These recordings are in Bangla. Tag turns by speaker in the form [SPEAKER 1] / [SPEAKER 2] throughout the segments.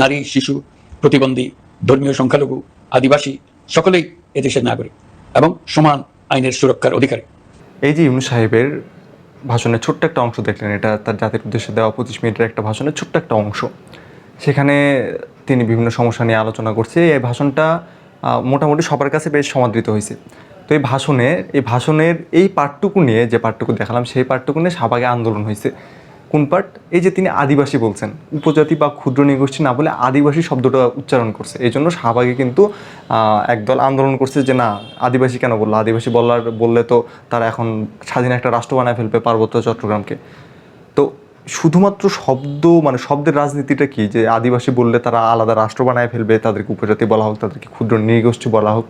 [SPEAKER 1] নারী, শিশু, প্রতিবন্ধী, ধর্মীয় সংখ্যালঘু, আদিবাসী, সকলেই এদেশের নাগরিক এবং সমান আইনের সুরক্ষার অধিকারী।
[SPEAKER 2] এই যে ইউনু সাহেবের ভাষণের ছোট্ট একটা অংশ দেখলেন, এটা তার জাতির উদ্দেশ্যে দেওয়া পঁচিশ মিনিটের একটা ভাষণের ছোট্ট একটা অংশ। সেখানে তিনি বিভিন্ন সমস্যা নিয়ে আলোচনা করছে। এই ভাষণটা মোটামুটি সবার কাছে বেশ সমাদৃত হয়েছে। তো এই ভাষণে এই ভাষণের এই পার্টটুকু নিয়ে যে পার্টটুকু দেখালাম, সেই পার্টটুকু নিয়ে শাহবাগে আন্দোলন হয়েছে। কোন পার্ট এই যে তিনি আদিবাসী বলছেন, উপজাতি বা ক্ষুদ্র নিগোষ্ঠী না বলে আদিবাসী শব্দটা উচ্চারণ করছে। এই জন্য শাহবাগে কিন্তু একদল আন্দোলন করছে যে না, আদিবাসী কেন বলল? আদিবাসী বলার, বললে তো তারা এখন স্বাধীন একটা রাষ্ট্র বানায় ফেলবে পার্বত্য চট্টগ্রামকে। তো শুধুমাত্র শব্দ মানে শব্দের রাজনীতিটা কি? যে আদিবাসী বললে তারা আলাদা রাষ্ট্র বানায় ফেলবে, তাদেরকে উপজাতি বলা হোক, তাদেরকে ক্ষুদ্র নৃগোষ্ঠী বলা হোক।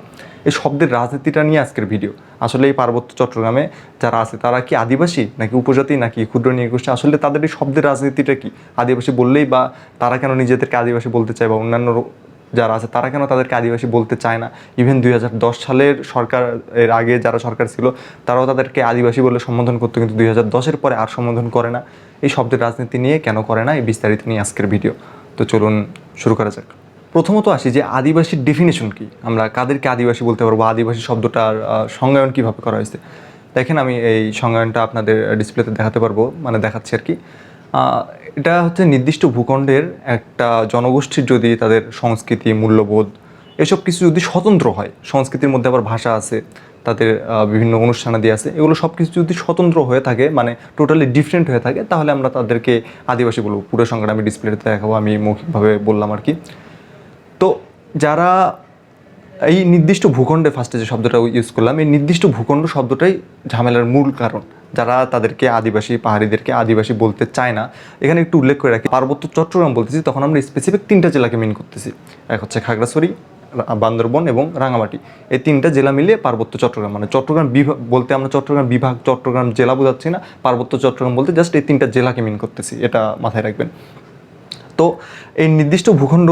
[SPEAKER 2] এই শব্দের রাজনীতিটা নিয়ে আজকের ভিডিও। আসলে এই পার্বত্য চট্টগ্রামে যারা আছে, তারা কি আদিবাসী নাকি উপজাতি নাকি ক্ষুদ্র নৃগোষ্ঠী আসলে তাদের এই শব্দের রাজনীতিটা কি? আদিবাসী বললেই বা তারা কেন নিজেদেরকে আদিবাসী বলতে চায় বা অন্যান্য যারা আছে, তারা কেন তাদেরকে আদিবাসী বলতে চায় না? ইভেন দুই হাজার দশ সালের সরকার, এর আগে যারা সরকার ছিল, তারাও তাদেরকে আদিবাসী বলে সম্বোধন করতো, কিন্তু দুই হাজার পরে আর সম্বোধন করে না। এই শব্দের রাজনীতি নিয়ে কেন করে না? এই বিস্তারিত নিয়ে আজকের ভিডিও। তো চলুন শুরু করা যাক। প্রথমত আসি যে আদিবাসীর ডেফিনেশন কি? আমরা কাদেরকে আদিবাসী বলতে পারব আদিবাসী শব্দটার সংজ্ঞায়ন কীভাবে করা হয়েছে? দেখেন আমি এই সংজ্ঞায়নটা আপনাদের ডিসপ্লেতে দেখাতে পারব মানে দেখাচ্ছি আর কি। এটা হচ্ছে নির্দিষ্ট ভূখণ্ডের একটা জনগোষ্ঠীর যদি তাদের সংস্কৃতি, মূল্যবোধ, এসব কিছু যদি স্বতন্ত্র হয়, সংস্কৃতির মধ্যে আবার ভাষা আছে, তাদের বিভিন্ন অনুষ্ঠানাদি আছে, এগুলো সব কিছু যদি স্বতন্ত্র হয়ে থাকে মানে টোটালি ডিফারেন্ট হয়ে থাকে, তাহলে আমরা তাদেরকে আদিবাসী বলব। পুরো সংখ্যাটা আমি ডিসপ্লেতে দেখাবো, আমি মৌখিকভাবে বললাম আর কি। তো যারা এই নির্দিষ্ট ভূখণ্ডে ফার্স্টে যে শব্দটা ইউজ করলাম, এই নির্দিষ্ট ভূখণ্ড শব্দটাই ঝামেলার মূল কারণ। যারা তাদেরকে আদিবাসী, পাহাড়িদেরকে আদিবাসী বলতে চায় না, এখানে একটু উল্লেখ করে রাখি। পার্বত্য চট্টগ্রাম বলতেছি, তখন আমরা স্পেসিফিক তিনটা জেলাকে মিন করতেছি। এক হচ্ছে খাগড়াছড়ি বান্দরবন এবং রাঙামাটি। এই তিনটা জেলা মিলিয়ে পার্বত্য চট্টগ্রাম। মানে চট্টগ্রাম বিভাগ বলতে আমরা চট্টগ্রাম বিভাগ, চট্টগ্রাম জেলা বোঝাচ্ছি না, পার্বত্য চট্টগ্রাম বলতে জাস্ট এই তিনটা জেলাকে মিন করতেছি, এটা মাথায় রাখবেন। তো এই নির্দিষ্ট ভূখণ্ড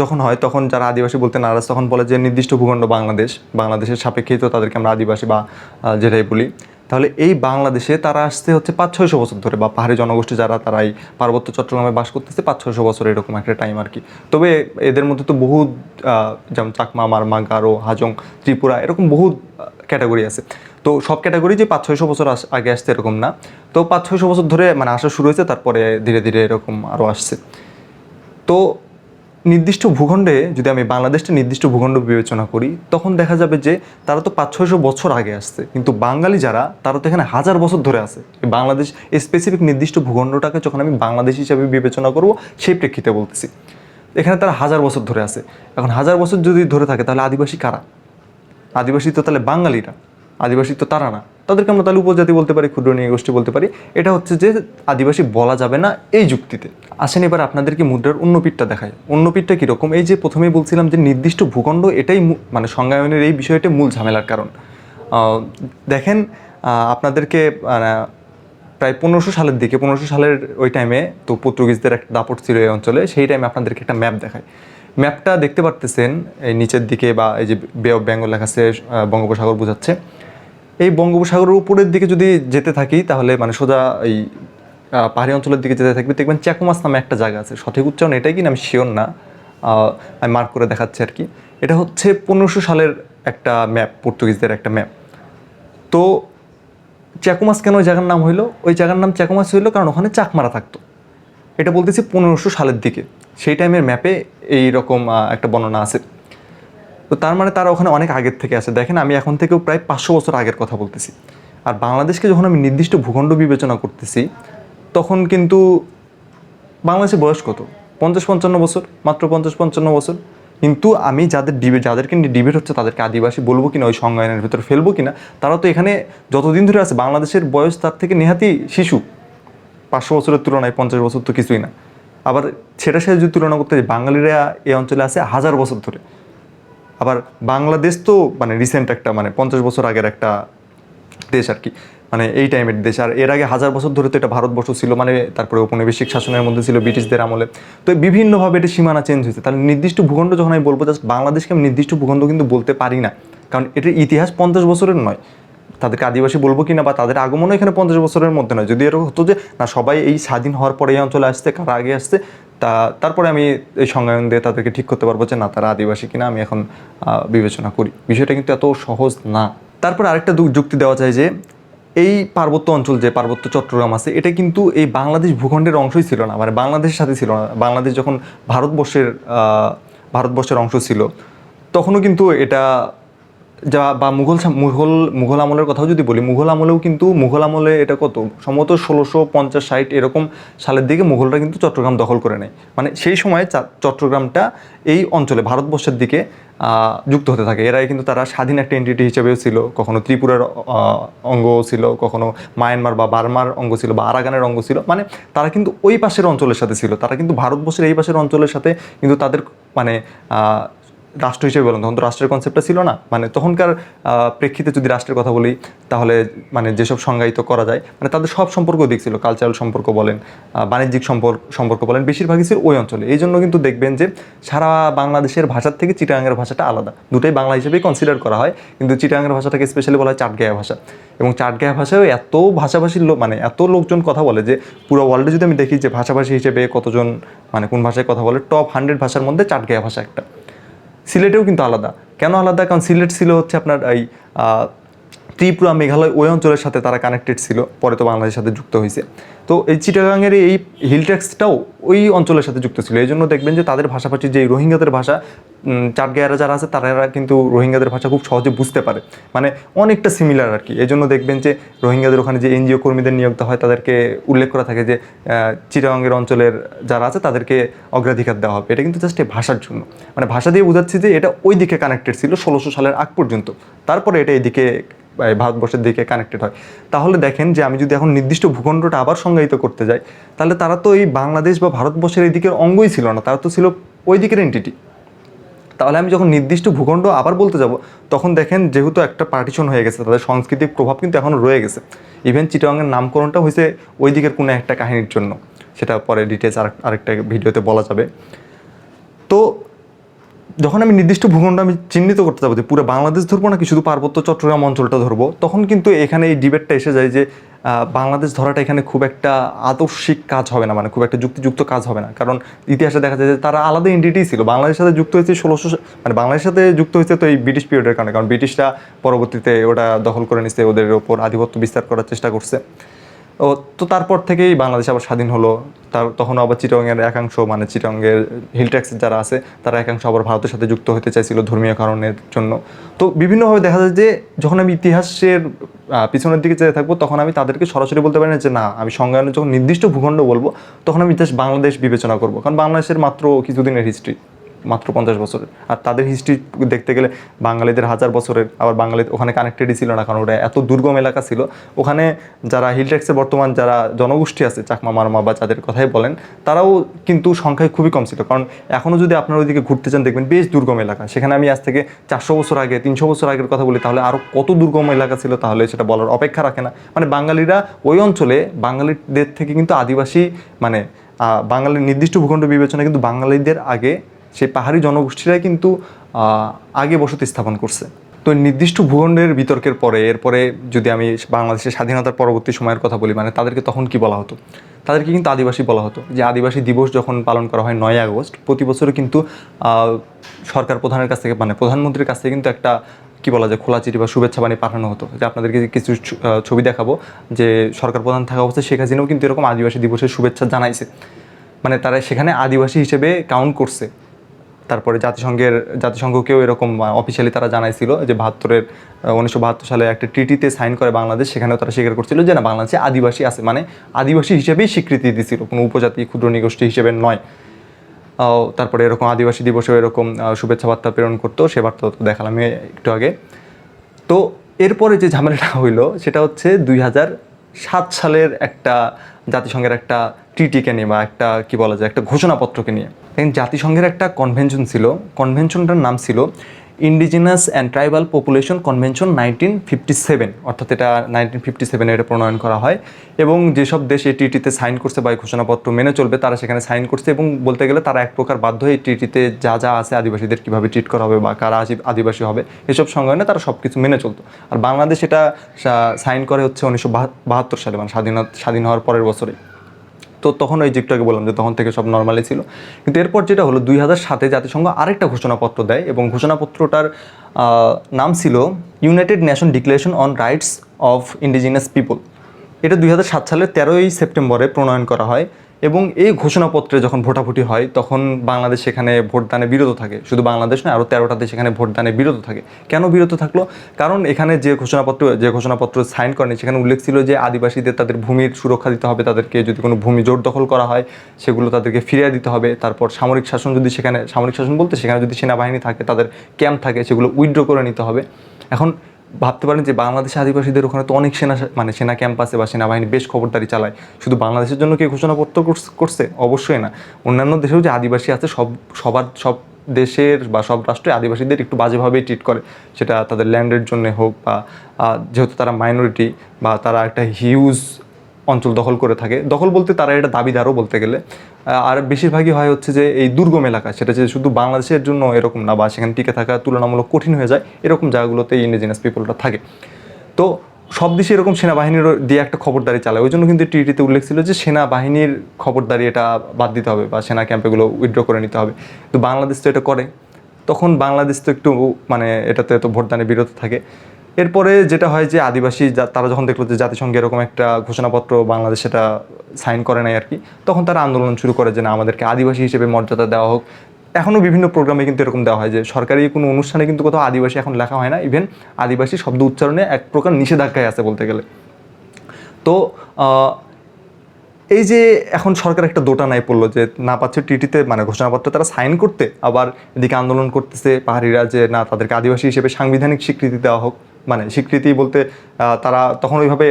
[SPEAKER 2] যখন হয়, তখন যারা আদিবাসী বলতে নারাজ, তখন বলে যে নির্দিষ্ট ভূখণ্ড বাংলাদেশ। বাংলাদেশের সাপেক্ষেই তো তাদেরকে আমরা আদিবাসী বা যেটাই বলি। তাহলে এই বাংলাদেশে তারা আসছে হচ্ছে পাঁচ, ছয়শো বছর ধরে বা পাহাড়ি জনগোষ্ঠী যারা, তারা এই পার্বত্য চট্টগ্রামে বাস করতেছে পাঁচ, ছয়শো বছর এরকম একটা টাইম আর কি। তবে এদের মধ্যে তো বহু যেমন চাকমা মারমা গারো হাজং, ত্রিপুরা এরকম বহু ক্যাটাগরি আছে। তো সব ক্যাটাগরি যে পাঁচ, ছয়শো বছর আগে আসছে এরকম না। তো পাঁচ, ছয়শো বছর ধরে মানে আসা শুরু হয়েছে, তারপরে ধীরে ধীরে এরকম আরও আসছে। তো নির্দিষ্ট ভূখণ্ডে, যদি আমি বাংলাদেশটা নির্দিষ্ট ভূখণ্ড বিবেচনা করি, তখন দেখা যাবে যে তারা তো পাঁচ ছয়শো বছর আগে আসছে। কিন্তু বাঙালি যারা, তারা তো এখানে হাজার বছর ধরে আছে। বাংলাদেশ স্পেসিফিক নির্দিষ্ট ভূখণ্ডটাকে যখন আমি বাংলাদেশ হিসাবে বিবেচনা করব, সেই প্রেক্ষিতে বলতেছি। এখানে তারা হাজার বছর ধরে আছে। এখন হাজার বছর যদি ধরে থাকে, তাহলে আদিবাসী কারা? আদিবাসী তো তাহলে বাঙালিরা। আদিবাসী তো তারা না। তাদেরকে আমরা তাহলে উপজাতি বলতে পারি ক্ষুদ্র নিয়ে গোষ্ঠী বলতে পারি। এটা হচ্ছে যে আদিবাসী বলা যাবে না এই যুক্তিতে। আসেন এবার আপনাদেরকে মুদ্রার অন্য পিঠটা দেখায় অন্য পিঠটা কীরকম? এই যে প্রথমেই বলছিলাম যে নির্দিষ্ট ভূখণ্ড এটাই মানে সংজ্ঞায়নের এই বিষয়টা মূল ঝামেলার কারণ। দেখেন আপনাদেরকে মানে, প্রায় পনেরোশো সালের দিকে পনেরোশো সালের ওই টাইমে তো পর্তুগিজদের একটা দাপট ছিল এই অঞ্চলে সেই টাইমে আপনাদেরকে একটা ম্যাপ দেখায় ম্যাপটা দেখতে পারতেছেন এই নিচের দিকে বা এই যে বে অফ বেঙ্গল লেখা আছে বঙ্গোপসাগর বোঝাচ্ছে। এই বঙ্গোপসাগরের উপরের দিকে যদি যেতে থাকি, তাহলে মানে সোজা এই পাহাড়ি অঞ্চলের দিকে যেতে থাকবে। দেখবেন চ্যাকুমাস নামে একটা জায়গা আছে। সঠিক উচ্চারণ এটাই কিনা আমি শিওর না। আমি মার্ক করে দেখাচ্ছি আর কি। এটা হচ্ছে পনেরোশো সালের একটা ম্যাপ পর্তুগিজদের একটা ম্যাপ তো চ্যাকুমাস কেন ওই জায়গার নাম হইল? ওই জায়গার নাম চ্যাকুমাস হইল কারণ ওখানে চাকমারা থাকতো। এটা বলতেছি পনেরোশো সালের দিকে। সেই টাইমের ম্যাপে এই রকম একটা বর্ণনা আছে। তো তার মানে তারা ওখানে অনেক আগের থেকে আছে। দেখেন, আমি এখন থেকেও প্রায় পাঁচশো বছর আগের কথা বলতেছি। আর বাংলাদেশকে যখন আমি নির্দিষ্ট ভূখণ্ড বিবেচনা করতেছি, তখন কিন্তু বাংলাদেশের বয়স কত? পঞ্চাশ পঞ্চান্ন বছর? মাত্র পঞ্চাশ পঞ্চান্ন বছর? কিন্তু আমি যাদের ডিবে যাদেরকে নিয়ে ডিবেট হচ্ছে, তাদেরকে আদিবাসী বলব কিনা, ওই সংজ্ঞায়নের ভিতরে ফেলব কিনা, তারা তো এখানে যতদিন ধরে আছে, বাংলাদেশের বয়স তার থেকে নেহাতি শিশু। পাঁচশো বছরের তুলনায় পঞ্চাশ বছর তো কিছুই না। আবার সেটার সাথে যদি তুলনা করতে বাঙালিরা এই অঞ্চলে আছে হাজার বছর ধরে। আবার বাংলাদেশ তো মানে রিসেন্ট একটা মানে পঞ্চাশ বছর আগের একটা দেশ আর কি। মানে এই টাইমের দেশ। আর এর আগে হাজার বছর ধরে তো এটা ভারতবর্ষ ছিল মানে তারপরে ঔপনিবেশিক শাসনের মধ্যে ছিল ব্রিটিশদের আমলে। তো বিভিন্নভাবে এটা সীমানা চেঞ্জ হয়েছে। তাহলে নির্দিষ্ট ভূখণ্ড যখন আমি বলব জাস্ট বাংলাদেশকে আমি নির্দিষ্ট ভূখণ্ড কিন্তু বলতে পারি না। কারণ এটার ইতিহাস পঞ্চাশ বছরের নয়। তাদেরকে আদিবাসী বলব কিনা বা তাদের আগমনও এখানে পঞ্চাশ বছরের মধ্যে নয়। যদি এরকম হতো যে, না, সবাই এই স্বাধীন হওয়ার পরে এই অঞ্চলে আসছে, কারা আগে আসছে তা তারপরে আমি এই সংজ্ঞায়ন দিয়ে তাদেরকে ঠিক করতে পারব যে না, তারা আদিবাসী কিনা আমি এখন বিবেচনা করি। বিষয়টা কিন্তু এত সহজ না। তারপর আরেকটা যুক্তি দেওয়া যায় যে, এই পার্বত্য অঞ্চল যে পার্বত্য চট্টগ্রাম আছে, এটা কিন্তু এই বাংলাদেশ ভূখণ্ডের অংশই ছিল না। মানে বাংলাদেশের সাথে ছিল না। বাংলাদেশ যখন ভারতবর্ষের ভারতবর্ষের অংশ ছিল, তখনও কিন্তু এটা যা বা মুঘল মুঘল মুঘল আমলের কথাও যদি বলি, মুঘল আমলেও কিন্তু মুঘল আমলে এটা কত? সম্ভবত ষোলোশো পঞ্চাশ ষাট এরকম সালের দিকে মুঘলরা কিন্তু চট্টগ্রাম দখল করে নেয়। মানে সেই সময় চট্টগ্রামটা এই অঞ্চলে, ভারতবর্ষের দিকে যুক্ত হতে থাকে। এরাই কিন্তু তারা স্বাধীন একটা এন্টিটি হিসেবেও ছিল, কখনো ত্রিপুরার অঙ্গ ছিল, কখনো মায়ানমার বা বার্মার অঙ্গ ছিল বা আরাগানের অঙ্গ ছিল। মানে তারা কিন্তু ওই পাশের অঞ্চলের সাথে ছিল। তারা কিন্তু ভারতবর্ষের এই পাশের অঞ্চলের সাথে কিন্তু তাদের মানে রাষ্ট্র হিসেবে বলেন, তখন তো রাষ্ট্রের কনসেপ্টটা ছিল না। মানে তখনকার প্রেক্ষিতে যদি রাষ্ট্রের কথা বলি, তাহলে মানে যেসব সংজ্ঞায়িত করা যায় মানে তাদের সব সম্পর্ক দিক ছিল কালচারাল সম্পর্ক বলেন বাণিজ্যিক সম্পর্ক সম্পর্ক বলেন, বেশিরভাগই ছিল ওই অঞ্চলে। এই জন্য কিন্তু দেখবেন যে সারা বাংলাদেশের ভাষার থেকে চিটাগাংয়ের ভাষাটা আলাদা। দুটোই বাংলা হিসেবেই কনসিডার করা হয়, কিন্তু চিটাগাংয়ের ভাষাটাকে স্পেশালি বলা হয় চাটগাঁয়া ভাষা। এবং চাটগাঁয়া ভাষায় এত ভাষাভাষীর লোক মানে এত লোকজন কথা বলে যে পুরো ওয়ার্ল্ডে যদি আমি দেখি যে ভাষাভাষী হিসেবে কতজন মানে কোন ভাষায় কথা বলে টপ হান্ড্রেড ভাষার মধ্যে চাটগাঁয়া ভাষা একটা। সিলেটেও কিন্তু আলাদা। কেন আলাদা? কারণ সিলেট ছিল হচ্ছে আপনার এই ত্রিপুরা মেঘালয় ওই অঞ্চলের সাথে তারা কানেক্টেড ছিল, পরে তো বাংলাদেশের সাথে যুক্ত হয়েছে। তো এই চিটাগাংয়ের এই হিল ট্যাক্সটাও ওই অঞ্চলের সাথে যুক্ত ছিল। এই জন্য দেখবেন যে তাদের ভাষাভাষী যে রোহিঙ্গাদের ভাষা চাটগাঁয়ারা যারা আছে, তারা কিন্তু রোহিঙ্গাদের ভাষা খুব সহজে বুঝতে পারে। মানে অনেকটা সিমিলার আর কি এই জন্য দেখবেন যে রোহিঙ্গাদের ওখানে যে এনজিও কর্মীদের নিয়োগ হয়, তাদেরকে উল্লেখ করা থাকে যে চিটাগাংয়ের অঞ্চলের যারা আছে, তাদেরকে অগ্রাধিকার দেওয়া হবে। এটা কিন্তু জাস্ট এই ভাষার জন্য। মানে ভাষা দিয়ে বোঝাচ্ছি যে এটা ওই দিকে কানেক্টেড ছিল ষোলোশো সালের আগ পর্যন্ত। তারপরে এটা এইদিকে এই ভারতবর্ষের দিকে কানেক্টেড হয়। তাহলে দেখেন যে আমি যদি এখন নির্দিষ্ট ভূখণ্ডটা আবার সংজ্ঞায়িত করতে যাই, তাহলে তারা তো এই বাংলাদেশ বা ভারতবর্ষের এই দিকের অঙ্গই ছিল না, তারা তো ছিল ওই দিকের এন্টিটি তাহলে আমি যখন নির্দিষ্ট ভূখণ্ড আবার বলতে যাব, তখন দেখেন যেহেতু একটা পার্টিশন হয়ে গেছে, তাদের সাংস্কৃতিক প্রভাব কিন্তু এখনও রয়ে গেছে। ইভেন চিটাগাংয়ের নামকরণটা হয়েছে ওই দিকের কোনো একটা কাহিনীর জন্য। সেটা পরে ডিটেলস আরেকটা ভিডিওতে বলা যাবে। তো যখন আমি নির্দিষ্ট ভূখণ্ড আমি চিহ্নিত করতে যাব যে পুরো বাংলাদেশ ধরবো নাকি শুধু পার্বত্য চট্টগ্রাম অঞ্চলটা ধরবো, তখন কিন্তু এখানে এই ডিবেটটা এসে যায় যে বাংলাদেশ ধরাটা এখানে খুব একটা আদর্শিক কাজ হবে না মানে খুব একটা যুক্তিযুক্ত কাজ হবে না। কারণ ইতিহাসে দেখা যায় যে তারা আলাদা এন্টিটি ছিল। বাংলাদেশের সাথে যুক্ত হয়েছে ষোলোশো মানে বাংলাদেশের সাথে যুক্ত হয়েছে তো এই ব্রিটিশ পিরিয়ডের কারণে, কারণ ব্রিটিশরা পরবর্তীতে ওটা দখল করে নিচ্ছে ওদের ওপর আধিপত্য বিস্তার করার চেষ্টা করছে। ও, তো তারপর থেকেই বাংলাদেশ আবার স্বাধীন হলো। তার, তখন আবার চিটংয়ের একাংশ মানে চিটংয়ের হিল ট্যাক্সের যারা আছে, তারা একাংশ আবার ভারতের সাথে যুক্ত হতে চাইছিল ধর্মীয় কারণের জন্য। তো বিভিন্নভাবে দেখা যায় যে, যখন আমি ইতিহাসের পিছনের দিকে যেতে থাকব, তখন আমি তাদেরকে সরাসরি বলতে পারি না যে, না, আমি সংজ্ঞায়নে যখন নির্দিষ্ট ভূখণ্ড বলব, তখন আমি জাস্ট বাংলাদেশ বিবেচনা করব। কারণ বাংলাদেশের মাত্র কিছুদিনের হিস্ট্রি মাত্র পঞ্চাশ বছরের। আর তাদের হিস্ট্রি দেখতে গেলে বাঙালিদের হাজার বছরের, আবার বাঙালি ওখানে কানেক্টেডই ছিল না, কারণ ওটা এত দুর্গম এলাকা ছিল। ওখানে যারা হিল ট্যাক্সের বর্তমান যারা জনগোষ্ঠী আছে, চাকমা, মারমা বা যাদের কথাই বলেন, তারাও কিন্তু সংখ্যায় খুবই কম ছিল। কারণ এখনও যদি আপনারা ওইদিকে ঘুরতে চান, দেখবেন বেশ দুর্গম এলাকা। সেখানে আমি আজ থেকে চারশো বছর আগে, তিনশো বছর আগের কথা বলি, তাহলে আরও কত দুর্গম এলাকা ছিল, তাহলে সেটা বলার অপেক্ষা রাখে না। মানে বাঙালিরা ওই অঞ্চলে, বাঙালিদের থেকে কিন্তু আদিবাসী মানে বাঙালির নির্দিষ্ট ভূখণ্ড বিবেচনা কিন্তু বাঙালিদের আগে সেই পাহাড়ি জনগোষ্ঠীরাই কিন্তু আগে বসতি স্থাপন করছে। তো নির্দিষ্ট ভূখণ্ডের বিতর্কের পরে, এরপরে যদি আমি বাংলাদেশের স্বাধীনতার পরবর্তী সময়ের কথা বলি মানে তাদেরকে তখন কি বলা হতো? তাদেরকে কিন্তু আদিবাসী বলা হতো। যে আদিবাসী দিবস যখন পালন করা হয় নয় আগস্ট, প্রতি বছরই কিন্তু সরকার প্রধানের কাছ থেকে মানে প্রধানমন্ত্রীর কাছ থেকে কিন্তু একটা, কি বলা যায়, খোলা চিঠি বা শুভেচ্ছা বাণী পাঠানো হতো। যে আপনাদেরকে কিছু ছবি দেখাবো। যে সরকার প্রধান থাকা অবস্থায় শেখ হাসিনাও কিন্তু এরকম আদিবাসী দিবসের শুভেচ্ছা জানাইছে। মানে তারা সেখানে আদিবাসী হিসেবে কাউন্ট করছে। তারপরে জাতিসংঘের, জাতিসংঘকেও এরকম অফিসিয়ালি তারা জানাইছিল যে বাহাত্তরের উনিশশো বাহাত্তর সালে একটা ট্রিটিতে সাইন করে বাংলাদেশ, সেখানেও তারা স্বীকার করছিল যে না, বাংলাদেশে আদিবাসী আছে মানে আদিবাসী হিসেবেই স্বীকৃতি দিছিল, কোনো উপজাতি ক্ষুদ্র নিগোষ্ঠী হিসেবে নয়। তারপরে এরকম আদিবাসী দিবসেও এরকম শুভেচ্ছা বার্তা প্রেরণ করতো, সে বার্তা দেখালাম একটু আগে। তো এরপরে যে ঝামেলাটা হইল, সেটা হচ্ছে দুই হাজার সাত সালের একটা জাতিসংঘের একটা টিটিকে নিয়ে বা একটা, কি বলা যায়, একটা ঘোষণাপত্রকে নিয়ে। জাতিসংঘের একটা কনভেনশন ছিল। কনভেনশনটার নাম ছিল indigenous and tribal population convention nineteen fifty seven অর্থাৎ এটা নাইনটিন ফিফটি সেভেনে এটা প্রণয়ন করা হয়। এবং যেসব দেশ এই টিটিতে সাইন করছে বা এই ঘোষণাপত্র মেনে চলবে, তারা সেখানে সাইন করছে এবং বলতে গেলে তারা এক প্রকার বাধ্য এই টিটিতে যা যা আছে আদিবাসীদের কীভাবে ট্রিট করা হবে বা কারা আদিবাসী হবে, এসব সংজ্ঞানে তারা সব কিছু মেনে চলতো। আর বাংলাদেশ এটা সাইন করে হচ্ছে উনিশশো বাহাত্তর সালে মানে স্বাধীনতা স্বাধীন হওয়ার পরের বছরে তো তখন ওই আগে বললাম যে তখন থেকে সব নর্মালি ছিল। কিন্তু এরপর যেটা হলো, দুই হাজার সাতে জাতিসংঘ আরেকটা ঘোষণাপত্র দেয় এবং ঘোষণাপত্রটার নাম ছিল United Nation declaration on rights of indigenous people এটা দুই সাত সালের তেরোই সেপ্টেম্বরে প্রণয়ন করা হয়। এবং এই ঘোষণাপত্রে যখন ভোটাভুটি হয়, তখন বাংলাদেশ সেখানে ভোটদানে বিরত থাকে। শুধু বাংলাদেশ নয় আরও তেরোটা দেশ এখানে ভোটদানে বিরত থাকে। কেন বিরত থাকল? কারণ এখানে যে ঘোষণাপত্র যে ঘোষণাপত্র সাইন করেনি, সেখানে উল্লেখ ছিল যে আদিবাসীদের তাদের ভূমির সুরক্ষা দিতে হবে, তাদেরকে যদি কোনো ভূমি জোর দখল করা হয়, সেগুলো তাদেরকে ফিরিয়ে দিতে হবে। তারপর সামরিক শাসন যদি সেখানে, সামরিক শাসন বলতে সেখানে যদি সেনাবাহিনী থাকে, তাদের ক্যাম্প থাকে, সেগুলো উইথড্র করে নিতে হবে। এখন ভাবতে পারেন যে বাংলাদেশে আদিবাসীদের ওখানে তো অনেক সেনা মানে সেনা ক্যাম্পাসে বা সেনাবাহিনী বেশ খবরদারি চালায়। শুধু বাংলাদেশের জন্য কি ঘোষণা পত্র করছে? অবশ্যই না। অন্যান্য দেশেও যে আদিবাসী আছে, সব, সবার, সব দেশের বা সব রাষ্ট্রে আদিবাসীদের একটু বাজেভাবেই ট্রিট করে। সেটা তাদের ল্যান্ডের জন্য হোক বা যেহেতু তারা মাইনরিটি বা তারা একটা হিউজ অঞ্চল দখল করে থাকে। দখল বলতে তারা এটা দাবিদারও বলতে গেলে। আর বেশিরভাগই হয় হচ্ছে যে এই দুর্গম এলাকা, সেটা যে শুধু বাংলাদেশের জন্য এরকম না, বা সেখানে টিকে থাকা তুলনামূলক কঠিন হয়ে যায়, এরকম জায়গাগুলোতে ইন্ডিজিনাস পিপলটা থাকে। তো সব দেশে এরকম সেনাবাহিনীর দিয়ে একটা খবরদারি চালায়। ওই জন্য কিন্তু টিটিতে উল্লেখ ছিল যে সেনাবাহিনীর খবরদারি এটা বাদ দিতে হবে, বা সেনা ক্যাম্পেগুলো উইথড্র করে নিতে হবে। তো বাংলাদেশ তো এটা করে। তখন বাংলাদেশ তো একটু মানে এটাতে তো ভোটদানে বিরত থাকে। এরপরে যেটা হয় যে আদিবাসী তারা যখন দেখল যে জাতিসংঘে এরকম একটা ঘোষণাপত্র বাংলাদেশ সেটা সাইন করে নাই আর কি, তখন তারা আন্দোলন শুরু করে যে না, আমাদেরকে আদিবাসী হিসেবে মর্যাদা দেওয়া হোক। এখনও বিভিন্ন প্রোগ্রামে কিন্তু এরকম দেওয়া হয় যে সরকারি কোনো অনুষ্ঠানে কিন্তু কোথাও আদিবাসী এখন লেখা হয় না ইভেন আদিবাসী শব্দ উচ্চারণে এক প্রকার নিষেধাজ্ঞায় আছে বলতে গেলে। তো এই যে এখন সরকার একটা দোটা দোটানায় পড়ল যে না পাচ্ছে টিটিতে মানে ঘোষণাপত্র তারা সাইন করতে, আবার এদিকে আন্দোলন করতেছে পাহাড়িরা যে না তাদেরকে আদিবাসী হিসেবে সাংবিধানিক স্বীকৃতি দেওয়া হোক। মানে স্বীকৃতি বলতে তারা তখন ওইভাবে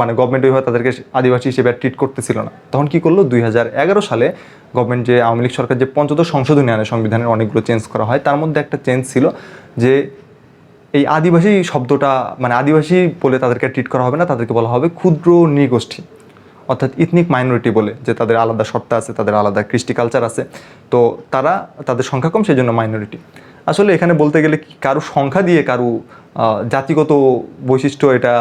[SPEAKER 2] মানে গভর্নমেন্ট ওইভাবে তাদেরকে আদিবাসী হিসেবে ট্রিট করতেছিল না। তখন কি করল? দুই হাজার এগারো সালে গভর্নমেন্ট যে আওয়ামী লীগ সরকার যে পঞ্চদশ সংশোধনী আনে সংবিধানের অনেকগুলো চেঞ্জ করা হয়, তার মধ্যে একটা চেঞ্জ ছিল যে এই আদিবাসী শব্দটা মানে আদিবাসী বলে তাদেরকে ট্রিট করা হবে না, তাদেরকে বলা হবে ক্ষুদ্র নৃগোষ্ঠী, অর্থাৎ ইথনিক মাইনরিটি বলে, যে তাদের আলাদা সত্তা আছে, তাদের আলাদা কৃষ্টি কালচার আছে। তো তারা, তাদের সংখ্যা কম সেই জন্য মাইনরিটি আসলে এখানে বলতে গেলে কারও সংখ্যা দিয়ে কারও জাতিগত বৈশিষ্ট্য এটা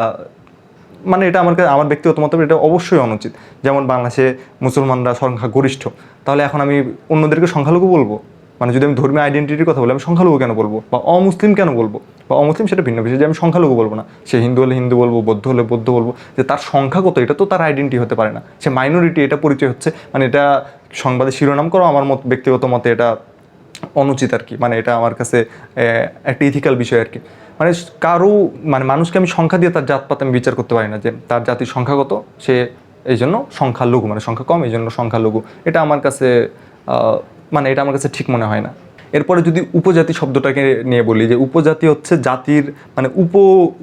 [SPEAKER 2] মানে এটা আমার কাছে আমার ব্যক্তিগত মতামত এটা অবশ্যই অনুচিত। যেমন বাংলাদেশে মুসলমানরা সংখ্যা গরিষ্ঠ তাহলে এখন আমি অন্যদেরকে সংখ্যালঘু বলব? মানে যদি আমি ধর্মীয় আইডেন্টিটির কথা বলি, আমি সংখ্যালঘু কেন বলব? বা অমুসলিম কেন বলব? বা অমুসলিম সেটা ভিন্ন বিষয় যে আমি সংখ্যালঘু বলব না। সে হিন্দু হলে হিন্দু বলব, বৌদ্ধ হলে বৌদ্ধ বলব। যে তার সংখ্যা কত, এটা তো তার আইডেন্টি হতে পারে না। সে মাইনরিটি এটা পরিচয় হচ্ছে। মানে এটা সংবাদে শিরোনাম করো আমার মত, ব্যক্তিগত মতে এটা অনুচিত আর কি। মানে এটা আমার কাছে একটা ইথিক্যাল বিষয় আর কি। মানে কারও মানে মানুষকে আমি সংখ্যা দিয়ে তার জাতপাত আমি বিচার করতে পারি না যে তার জাতির সংখ্যাগত সে এই জন্য সংখ্যালঘু মানে সংখ্যা কম এই জন্য সংখ্যালঘু। এটা আমার কাছে মানে এটা আমার কাছে ঠিক মনে হয় না। এরপরে যদি উপজাতি শব্দটাকে নিয়ে বলি যে উপজাতি হচ্ছে জাতির মানে উপ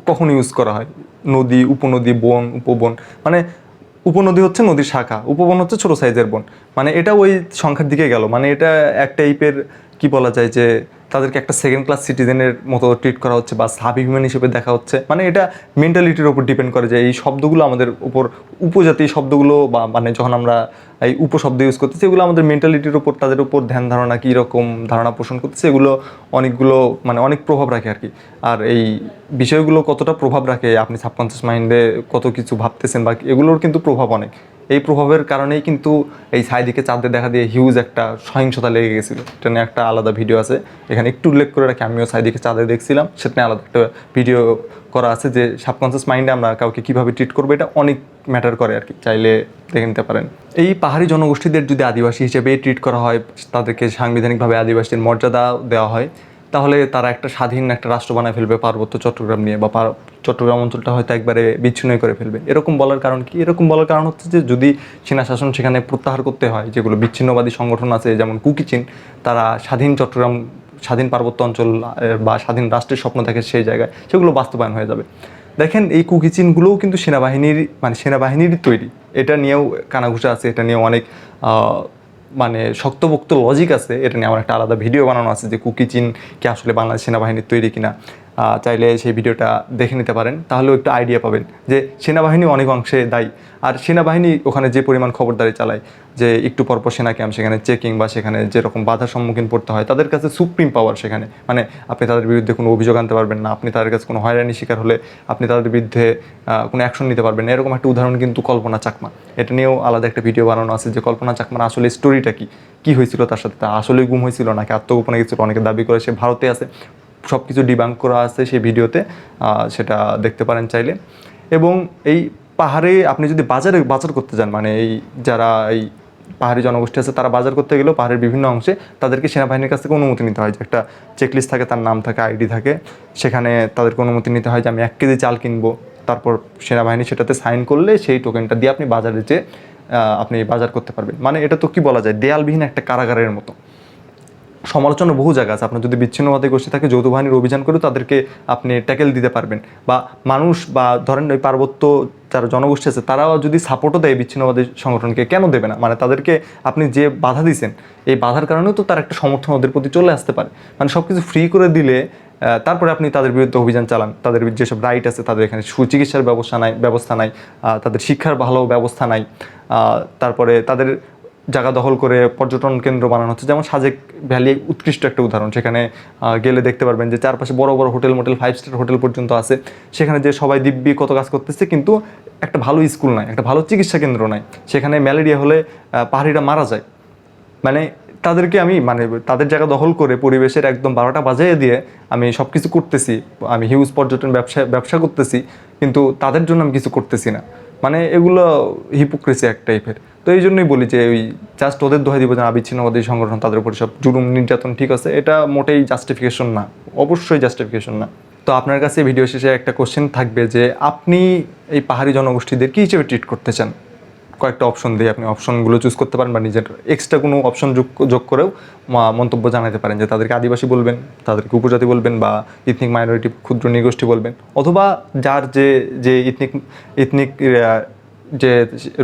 [SPEAKER 2] কখন ইউজ করা হয়? নদী, উপনদী, বন, উপবন। মানে উপনদী হচ্ছে নদীর শাখা, উপবন হচ্ছে ছোট সাইজের বন। মানে এটা ওই সংখ্যার দিকে গেল। মানে এটা এক টাইপের কি বলা যায় যে তাদেরকে একটা সেকেন্ড ক্লাস সিটিজেনের মতো ট্রিট করা হচ্ছে বা সাব হিউম্যান হিসেবে দেখা হচ্ছে? মানে এটা মেন্টালিটির উপর ডিপেন্ড করে যে এই শব্দগুলো আমাদের উপর, উপজাতি শব্দগুলো বা মানে যখন আমরা এই উপশব্দ ইউজ করতেছি, এগুলো আমাদের মেন্টালিটির উপর, তাদের উপর ধ্যান ধারণা কী রকম, ধারণা পোষণ করতেছে, এগুলো অনেকগুলো মানে অনেক প্রভাব রাখে আর কি। আর এই বিষয়গুলো কতটা প্রভাব রাখে, আপনি সাবকনসিয়াস মাইন্ডে কত কিছু ভাবতেছেন বা এগুলোর কিন্তু প্রভাব অনেক। এই প্রভাবের কারণেই কিন্তু এই সাইদিকে চাঁদে দেখা দিয়ে হিউজ একটা সহিংসতা লেগে গেছিল। এটা নিয়ে একটা আলাদা ভিডিও আছে। এখানে একটু উল্লেখ করে রাখি, আমিও সাইদিকে চাঁদে দেখছিলাম। সেটা আলাদা একটা ভিডিও করা আছে যে সাবকনসিয়াস মাইন্ডে আমরা কাউকে কীভাবে ট্রিট করব এটা অনেক ম্যাটার করে আর কি। চাইলে দেখে নিতে পারেন। এই পাহাড়ি জনগোষ্ঠীদের যদি আদিবাসী হিসেবে ট্রিট করা হয়, তাদেরকে সাংবিধানিকভাবে আদিবাসীর মর্যাদা দেওয়া হয় তাহলে তারা একটা স্বাধীন একটা রাষ্ট্র বানায় ফেলবে, পার্বত্য চট্টগ্রাম নিয়ে বা চট্টগ্রাম অঞ্চলটা হয়তো একবারে বিচ্ছিন্ন করে ফেলবে। এরকম বলার কারণ কি? এরকম বলার কারণ হচ্ছে যে, যদি সেনা শাসন সেখানে প্রত্যাহার করতে হয়, যেগুলো বিচ্ছিন্নবাদী সংগঠন আছে, যেমন কুকিচিন, তারা স্বাধীন চট্টগ্রাম, স্বাধীন পার্বত্য অঞ্চল বা স্বাধীন রাষ্ট্রের স্বপ্ন থাকে সেই জায়গায়, সেগুলো বাস্তবায়ন হয়ে যাবে। দেখেন, এই কুকিচিনগুলোও কিন্তু সেনাবাহিনীর মানে সেনাবাহিনীরই তৈরি। এটা নিয়েও কানাঘুষা আছে, এটা নিয়েও অনেক মানে শক্তপোক্ত লজিক আছে, এটা নিয়ে আমার একটা আলাদা ভিডিও বানানো আছে যে কুকি চিন কি আসলে বাংলাদেশ সেনাবাহিনীর তৈরি কিনা। চাইলে সেই ভিডিওটা দেখে নিতে পারেন, তাহলেও একটু আইডিয়া পাবেন যে সেনাবাহিনী অনেক অংশে দায়ী। আর সেনাবাহিনী ওখানে যে পরিমাণ খবরদারি চালায়, যে একটু পরপর সেনা ক্যাম্প সেখানে চেকিং বা সেখানে যেরকম বাধার সম্মুখীন পড়তে হয়, তাদের কাছে সুপ্রিম পাওয়ার সেখানে। মানে আপনি তাদের বিরুদ্ধে কোনো অভিযোগ আনতে পারবেন না, আপনি তাদের কাছে কোনো হয়রানি শিকার হলে আপনি তাদের বিরুদ্ধে কোনো অ্যাকশন নিতে পারবেন না। এরকম একটা উদাহরণ কিন্তু কল্পনা চাকমা। এটা নিয়েও আলাদা একটা ভিডিও বানানো আছে যে কল্পনা চাকমার আসলে স্টোরিটা কি? কি হয়েছিল তার সাথে? তা আসলে গুম হয়েছিল নাকি আত্মগোপনে গেছিল? অনেকে দাবি করে সে ভারতে আছে। সব কিছু ডিবাঙ্ক করা আছে সেই ভিডিওতে সেটা দেখতে পারেন চাইলে। এবং এই পাহাড়ে আপনি যদি বাজারে বাজার করতে যান মানে এই যারা এই পাহাড়ি জনগোষ্ঠী আছে, তারা বাজার করতে গেলেও পাহাড়ের বিভিন্ন অংশে তাদেরকে সেনাবাহিনীর কাছ থেকে অনুমতি নিতে হয়। যে একটা চেকলিস্ট থাকে, তার নাম থাকে আইডি থাকে। সেখানে তাদেরকে অনুমতি নিতে হয় যে আমি এক কেজি চাল কিনবো। তারপর সেনাবাহিনী সেটাতে সাইন করলে সেই টোকেনটা দিয়ে আপনি বাজারে যে আপনি বাজার করতে পারবেন। মানে এটা তো কি বলা যায়? দেয়ালবিহীন একটা কারাগারের মতো। সমালোচনা বহু জায়গা আছে। আপনার যদি বিচ্ছিন্নবাদী গোষ্ঠী থাকে, যৌথ বাহিনীর অভিযান করে তাদেরকে আপনি ট্যাকেল দিতে পারবেন। বা মানুষ বা ধরেন ওই পার্বত্য যারা জনগোষ্ঠী আছে, তারাও যদি সাপোর্টও দেয় বিচ্ছিন্নবাদী সংগঠনকে, কেন দেবে না? মানে তাদেরকে আপনি যে বাধা দিচ্ছেন এই বাধার কারণেও তো তার একটা সমর্থন ওদের প্রতি চলে আসতে পারে। মানে সব কিছু ফ্রি করে দিলে তারপরে আপনি তাদের বিরুদ্ধে অভিযান চালান। তাদের যেসব রাইট আছে, তাদের এখানে সুচিকিৎসার ব্যবস্থা নাই ব্যবস্থা নাই তাদের শিক্ষার ভালো ব্যবস্থা নাই তারপরে তাদের জায়গা দখল করে পর্যটন কেন্দ্র বানানো হচ্ছে। যেমন সাজেক ভ্যালি উৎকৃষ্ট একটা উদাহরণ। সেখানে গেলে দেখতে পারবেন যে চারপাশে বড় বড় hotel, motel five star hotel পর্যন্ত আছে। সেখানে যে সবাই দিব্যি কত কাজ করতেছে, কিন্তু একটা ভালো স্কুল নাই, একটা ভালো চিকিৎসা কেন্দ্র নাই। সেখানে ম্যালেরিয়া হলে পাহাড়িরা মারা যায়। মানে তাদেরকে আমি মানে তাদের জায়গা দখল করে পরিবেশের একদম বারোটা বাজিয়ে দিয়ে আমি সব কিছু করতেছি। আমি হিউজ পর্যটন ব্যবসা ব্যবসা করতেছি, কিন্তু তাদের জন্য আমি কিছু করতেছি না। মানে এগুলো হিপোক্রেসি এক টাইপের তো এই জন্যই বলি যে ওই জাস্ট ওদের দোহাই দিব যে আবিচ্ছিন্নবাদী সংগঠন, তাদের উপর সব জুলুম, নির্যাতন ঠিক আছে। এটা মোটেই জাস্টিফিকেশন না, অবশ্যই জাস্টিফিকেশন না। তো আপনার কাছে ভিডিও শেষে একটা কোশ্চেন থাকবে যে, আপনি এই পাহাড়ি জনগোষ্ঠীদের কী হিসেবে ট্রিট করতে চান? কয়েকটা অপশন দিয়ে আপনি অপশনগুলো চুজ করতে পারেন বা নিজের এক্সট্রা কোনো অপশন যোগ যোগ করেও মন্তব্য জানাতে পারেন যে, তাদেরকে আদিবাসী বলবেন, তাদেরকে উপজাতি বলবেন বা ইথনিক মাইনরিটি ক্ষুদ্র নৃগোষ্ঠী বলবেন। অথবা যার যে যে ইথনিক ইথনিক যে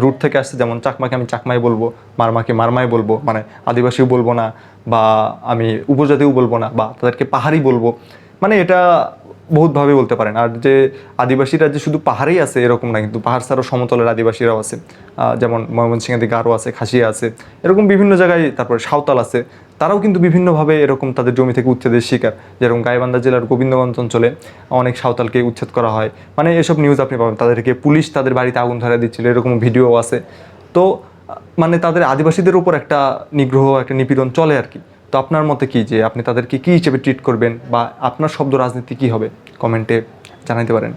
[SPEAKER 2] রুট থেকে আসছে, যেমন চাকমাকে আমি চাকমাই বলব, মারমাকে মারমাই বলব মানে আদিবাসীও বলব না বা আমি উপজাতিও বলব না বা তাদেরকে পাহাড়ি বলব মানে এটা বহুতভাবে বলতে পারেন। আর যে আদিবাসীরা যে শুধু পাহাড়েই আছে এরকম না, কিন্তু পাহাড় ছাড়াও সমতলের আদিবাসীরাও আছে। যেমন ময়মনসিংহের দিকে আরও আছে, খাসিয়া আছে, এরকম বিভিন্ন জায়গায় তারপরে সাঁওতাল আছে। তারাও কিন্তু বিভিন্নভাবে এরকম তাদের জমি থেকে উচ্ছেদের শিকার। যেরকম গাইবান্ধা জেলার গোবিন্দগঞ্জ অঞ্চলে অনেক সাঁওতালকে উচ্ছেদ করা হয়। মানে এসব নিউজ আপনি পাবেন। তাদেরকে পুলিশ তাদের বাড়িতে আগুন ধরা দিচ্ছিল, এরকম ভিডিও আছে। তো মানে তাদের আদিবাসীদের উপর একটা নিগ্রহ, একটা নিপীড়ন চলে আর কি। তো আপনার মতে কি যে আপনি তাদেরকে কী হিসেবে ট্রিট করবেন বা আপনার শব্দ রাজনীতি কী হবে? কমেন্টে জানাইতে পারেন।